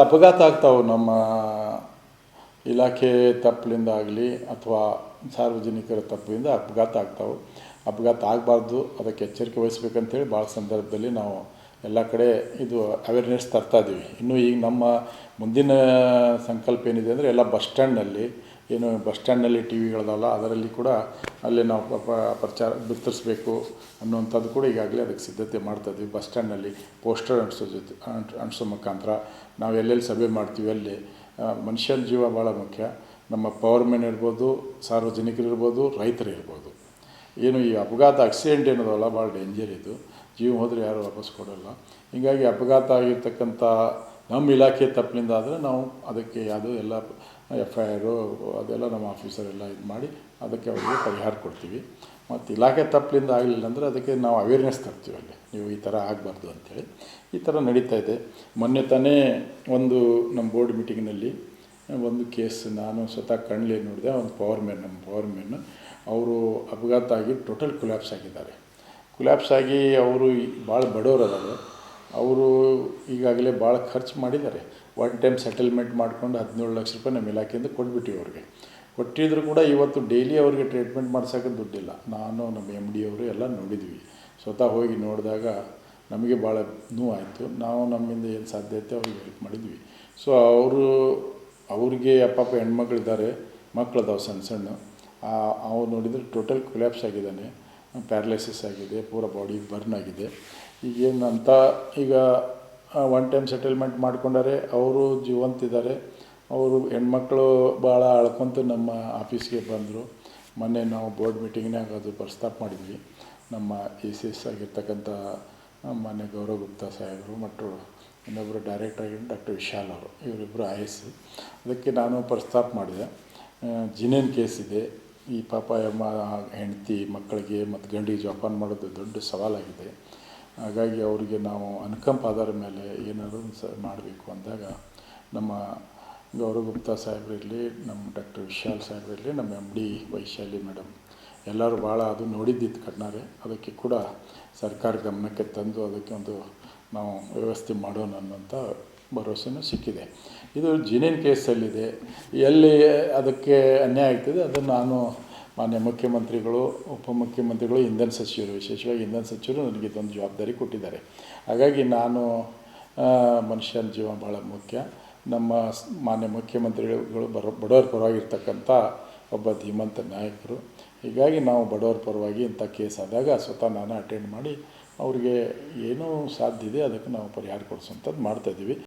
ಅಪಘಾತ ಆಗ್ತಾವೆ ನಮ್ಮ ಇಲಾಖೆ ತಪ್ಪಿನಿಂದ ಆಗಲಿ ಅಥವಾ ಸಾರ್ವಜನಿಕರ ತಪ್ಪಿನಿಂದ ಅಪಘಾತ ಆಗ್ತಾವೆ. ಅಪಘಾತ ಆಗಬಾರ್ದು, ಅದಕ್ಕೆ ಎಚ್ಚರಿಕೆ ವಹಿಸ್ಬೇಕಂತೇಳಿ ಭಾಳ ಸಂದರ್ಭದಲ್ಲಿ ನಾವು ಎಲ್ಲ ಕಡೆ ಇದು ಅವೇರ್ನೆಸ್ ತರ್ತಾ ಇದ್ದೀವಿ ಇನ್ನು ಈಗ ನಮ್ಮ ಮುಂದಿನ ಸಂಕಲ್ಪ ಏನಿದೆ ಅಂದರೆ ಎಲ್ಲ ಬಸ್ ಸ್ಟ್ಯಾಂಡ್ನಲ್ಲಿ ಏನು ಬಸ್ ಸ್ಟ್ಯಾಂಡ್ನಲ್ಲಿ ಟಿ ವಿಗಳದಲ್ಲ ಅದರಲ್ಲಿ ಕೂಡ ಅಲ್ಲಿ ನಾವು ಪ್ರಚಾರ ಬಿತ್ತರಿಸ್ಬೇಕು ಅನ್ನುವಂಥದ್ದು ಕೂಡ ಈಗಾಗಲೇ ಅದಕ್ಕೆ ಸಿದ್ಧತೆ ಮಾಡ್ತಾ ಇದ್ವಿ. ಬಸ್ ಸ್ಟ್ಯಾಂಡ್ನಲ್ಲಿ ಪೋಸ್ಟರ್ ಅಂಟಿಸೋ ಜೊತೆ, ಅಂಟ್, ಅಂಟಿಸೋ ಮುಖಾಂತರ ನಾವು ಎಲ್ಲೆಲ್ಲಿ ಸಭೆ ಮಾಡ್ತೀವಿ ಅಲ್ಲಿ ಮನುಷ್ಯನ ಜೀವ ಭಾಳ ಮುಖ್ಯ. ನಮ್ಮ ಇರ್ಬೋದು, ಸಾರ್ವಜನಿಕರು ಇರ್ಬೋದು, ರೈತರು ಇರ್ಬೋದು. ಏನು ಈ ಅಪಘಾತ ಆಕ್ಸಿಡೆಂಟ್ ಏನದಲ್ಲ ಭಾಳ ಡೇಂಜರ್ ಇದು. ಜೀವ ಹೋದರೆ ಯಾರು ವಾಪಸ್ ಕೊಡೋಲ್ಲ. ಹೀಗಾಗಿ ಅಪಘಾತ ಆಗಿರ್ತಕ್ಕಂಥ ನಮ್ಮ ಇಲಾಖೆ ತಪ್ಪಿನಿಂದ ಆದರೆ ನಾವು ಅದಕ್ಕೆ ಯಾವುದು ಎಲ್ಲ ಎಫ್ ಐ ಆರು ಅದೆಲ್ಲ ನಮ್ಮ ಆಫೀಸರ್ ಎಲ್ಲ ಇದು ಮಾಡಿ ಅದಕ್ಕೆ ಅವರಿಗೆ ಪರಿಹಾರ ಕೊಡ್ತೀವಿ. ಮತ್ತು ಇಲಾಖೆ ತಪ್ಪಿನಿಂದ ಆಗಲಿಲ್ಲ ಅಂದರೆ ಅದಕ್ಕೆ ನಾವು ಅವೇರ್ನೆಸ್ ತರ್ತೀವಿ ಅಲ್ಲಿ. ನೀವು ಈ ಥರ ಆಗಬಾರ್ದು ಅಂಥೇಳಿ ಈ ಥರ ನಡೀತಾ ಇದೆ. ಮೊನ್ನೆ ತಾನೇ ಒಂದು ನಮ್ಮ ಬೋರ್ಡ್ ಮೀಟಿಂಗ್ನಲ್ಲಿ ಒಂದು ಕೇಸ್ ನಾನು ಸ್ವತಃ ಕಣ್ಲಿ ನೋಡಿದೆ, ಒಂದು ಪವರ್ ಮ್ಯಾನ್ ನಮ್ಮ ಪವರ್ ಮ್ಯಾನ್ ಅವರು ಅಪಘಾತ ಆಗಿ ಟೋಟಲ್ ಕೊಲ್ಯಾಪ್ಸ್ ಆಗಿದ್ದಾರೆ. ಕೊಲ್ಯಾಪ್ಸ್ ಆಗಿ ಅವರು ಭಾಳ ಬಡವರು ಅದಾರೆ ಅವರು ಈಗಾಗಲೇ ಭಾಳ ಖರ್ಚು ಮಾಡಿದ್ದಾರೆ. ಒನ್ ಟೈಮ್ ಸೆಟಲ್ಮೆಂಟ್ ಮಾಡ್ಕೊಂಡು ಹದಿನೇಳು ಲಕ್ಷ ರೂಪಾಯಿ ನಮ್ಮ ಇಲಾಖೆಯಿಂದ ಕೊಟ್ಬಿಟ್ಟಿವಿ ಅವ್ರಿಗೆ. ಕೊಟ್ಟಿದ್ರು ಕೂಡ ಇವತ್ತು ಡೈಲಿ ಅವ್ರಿಗೆ ಟ್ರೀಟ್ಮೆಂಟ್ ಮಾಡ್ಸೋಕೆ ದುಡ್ಡಿಲ್ಲ. ನಾನು, ನಮ್ಮ ಎಂ ಡಿ ಅವರು ಎಲ್ಲ ನೋಡಿದ್ವಿ. ಸ್ವತಃ ಹೋಗಿ ನೋಡಿದಾಗ ನಮಗೆ ಭಾಳ ನೋವಾಯಿತು. ನಾವು ನಮ್ಮಿಂದ ಏನು ಸಾಧ್ಯತೆ ಅವ್ರಿಗೆ ಹೆಲ್ಪ್ ಮಾಡಿದ್ವಿ. ಸೊ ಅವರು, ಅವ್ರಿಗೆ ಅಪ್ಪಪ್ಪ ಹೆಣ್ಮಕ್ಳಿದ್ದಾರೆ. ಮಕ್ಕಳದಾವೆ ಸಣ್ಣ ಸಣ್ಣ. ಅವ್ರು ನೋಡಿದರೆ ಟೋಟಲ್ ಕೊಲ್ಯಾಪ್ಸ್ ಆಗಿದ್ದಾನೆ. ಪ್ಯಾರಲೈಸಿಸ್ ಆಗಿದೆ, ಪೂರ ಬಾಡಿ ಬರ್ನ್ ಆಗಿದೆ. ಈಗೇನಂತ ಈಗ ಒನ್ ಟೈಮ್ ಸೆಟಲ್ಮೆಂಟ್ ಮಾಡ್ಕೊಂಡರೆ ಅವರು ಜೀವಂತಿದ್ದಾರೆ ಅವರು ಹೆಣ್ಮಕ್ಳು ಭಾಳ ಅಳ್ಕೊಂತ ನಮ್ಮ ಆಫೀಸ್ಗೆ ಬಂದರು. ಮೊನ್ನೆ ನಾವು ಬೋರ್ಡ್ ಮೀಟಿಂಗ್ನಾಗ ಅದು ಪ್ರಸ್ತಾಪ ಮಾಡಿದ್ವಿ. ನಮ್ಮ ಎ ಸಿ ಎಸ್ ಆಗಿರ್ತಕ್ಕಂಥ ಮೊನ್ನೆ ಗೌರವ್ ಗುಪ್ತಾ ಸಾಹೇಬರು ಮತ್ತು ಇನ್ನೊಬ್ಬರು ಡೈರೆಕ್ಟರ್ ಆಗಿ ಡಾಕ್ಟರ್ ವಿಶಾಲ್ ಅವರು. ಇವರಿಬ್ಬರು ಐ ಎಸ್ ಅದಕ್ಕೆ ನಾನು ಪ್ರಸ್ತಾಪ ಮಾಡಿದೆ. ಜಿನೇನ್ ಕೇಸ್ ಇದೆ. ಈ ಪಾಪ ಎಮ್ಮ ಹೆಂಡತಿ ಮಕ್ಕಳಿಗೆ ಮತ್ತು ಗಂಡಿಗೆ ಜೋಪಾನ ಮಾಡೋದು ದೊಡ್ಡ ಸವಾಲಾಗಿದೆ. ಹಾಗಾಗಿ ಅವರಿಗೆ ನಾವು ಅನುಕಂಪ ಆಧಾರ ಮೇಲೆ ಏನಾದರೂ ಒಂದು ಸ ಮಾಡಬೇಕು ಅಂದಾಗ ನಮ್ಮ ಗೌರವ್ ಗುಪ್ತಾ ಸಾಹೇಬ್ರಿರಲಿ ನಮ್ಮ ಡಾಕ್ಟರ್ ವಿಶಾಲ್ ಸಾಹೇಬ್ರಿರಲಿ ನಮ್ಮ ಎಂ ಡಿ ವೈಶಾಲಿ ಮೇಡಮ್, ಎಲ್ಲರೂ ಭಾಳ ಅದು ನೋಡಿದ್ದಿತ್ತು ಕಣ್ಣಾರೆ. ಅದಕ್ಕೆ ಕೂಡ ಸರ್ಕಾರ ಗಮನಕ್ಕೆ ತಂದು ಅದಕ್ಕೆ ಒಂದು ನಾವು ವ್ಯವಸ್ಥೆ ಮಾಡೋಣ ಅನ್ನೋಂಥ ಭರವಸೆನೂ ಸಿಕ್ಕಿದೆ. ಇದು ಜಿನೇನ್ ಕೇಸಲ್ಲಿದೆ. ಎಲ್ಲಿ ಅದಕ್ಕೆ ಅನ್ಯಾಯ ಆಗ್ತದೆ, ಅದನ್ನು ನಾನು ಮಾನ್ಯ ಮುಖ್ಯಮಂತ್ರಿಗಳು, ಉಪಮುಖ್ಯಮಂತ್ರಿಗಳು, ಇಂಧನ ಸಚಿವರು, ವಿಶೇಷವಾಗಿ ಇಂಧನ ಸಚಿವರು ನನಗೆ ಇದೊಂದು ಜವಾಬ್ದಾರಿ ಕೊಟ್ಟಿದ್ದಾರೆ. ಹಾಗಾಗಿ ನಾನು ಮನುಷ್ಯನ ಜೀವ ಭಾಳ ಮುಖ್ಯ. ನಮ್ಮ ಮಾನ್ಯ ಮುಖ್ಯಮಂತ್ರಿಗಳು ಬರೋ, ಬಡವರ ಪರವಾಗಿರ್ತಕ್ಕಂಥ ಒಬ್ಬ ಧೀಮಂತ ನಾಯಕರು. ಹೀಗಾಗಿ ನಾವು ಬಡವರ ಪರವಾಗಿ ಇಂಥ ಕೇಸ್ ಆದಾಗ ಸ್ವತಃ ನಾನು ಅಟೆಂಡ್ ಮಾಡಿ, ಅವರಿಗೆ ಏನೂ ಸಾಧ್ಯ ಇದೆ, ಅದಕ್ಕೆ ನಾವು ಪರಿಹಾರ ಕೊಡಿಸುವಂಥದ್ದು ಮಾಡ್ತಾಯಿದ್ದೀವಿ